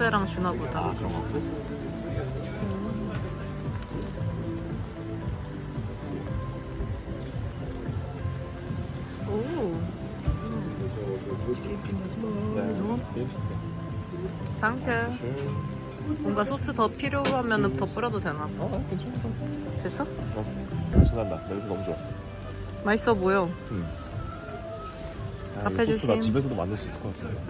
소스랑 주나 보다. 아? 오, 네. 짱크. 뭔가 소스 더 필요하면 더 뿌려도 되나? 어 괜찮아. 됐어? 어 신난다. 냄새 너무 좋아. 맛있어 보여. 음. 아, 앞에 이 소스 나 집에서도 만들 수 있을 것 같은데.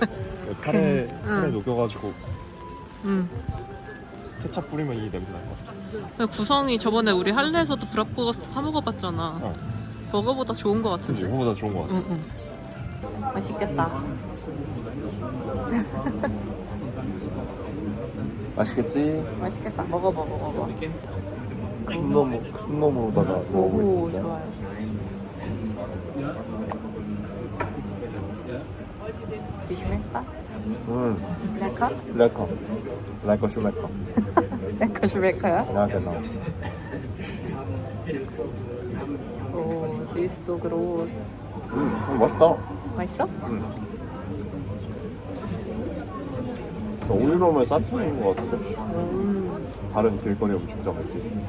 카레 응. 카레 녹여가지고 응. 케찹 뿌리면 이 냄새 날 것 같아. 구성이 저번에 우리 할래에서도 브락버거 사 먹어봤잖아. 어. 버거보다 좋은 것 그치 같은데. 이거보다 좋은 것 같아. 응, 응. 맛있겠다. 맛있겠지? 맛있겠다. 먹어봐, 먹어봐. 큰 놈, 큰 놈으로다가 오, 먹어보겠습니다. 좋아요. Wie schmeckt das? 음, Lecker? lecker. Lecker, schmecker. Lecker schmecker야? Ja, genau. Oh, die ist so groß. 음, 음, 맛있다. 맛있어? 음. 저 올리브오일 싸트인 것 같은데? 음. 다른 길거리 음식점 느낌.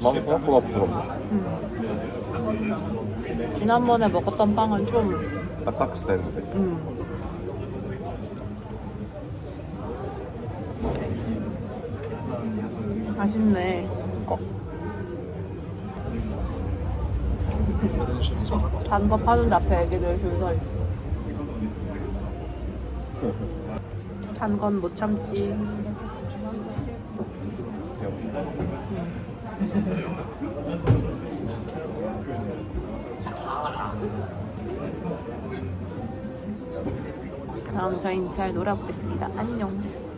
음. 마음이 생각보다 부드럽네. 음. 지난번에 먹었던 빵은 좀, 딱딱 센데. 음. 맛있네. 어. 단거 파는 앞에 애기들 줄 서 있어. 단 건 못 참지. 그럼 저희는 잘 놀아보겠습니다. 안녕.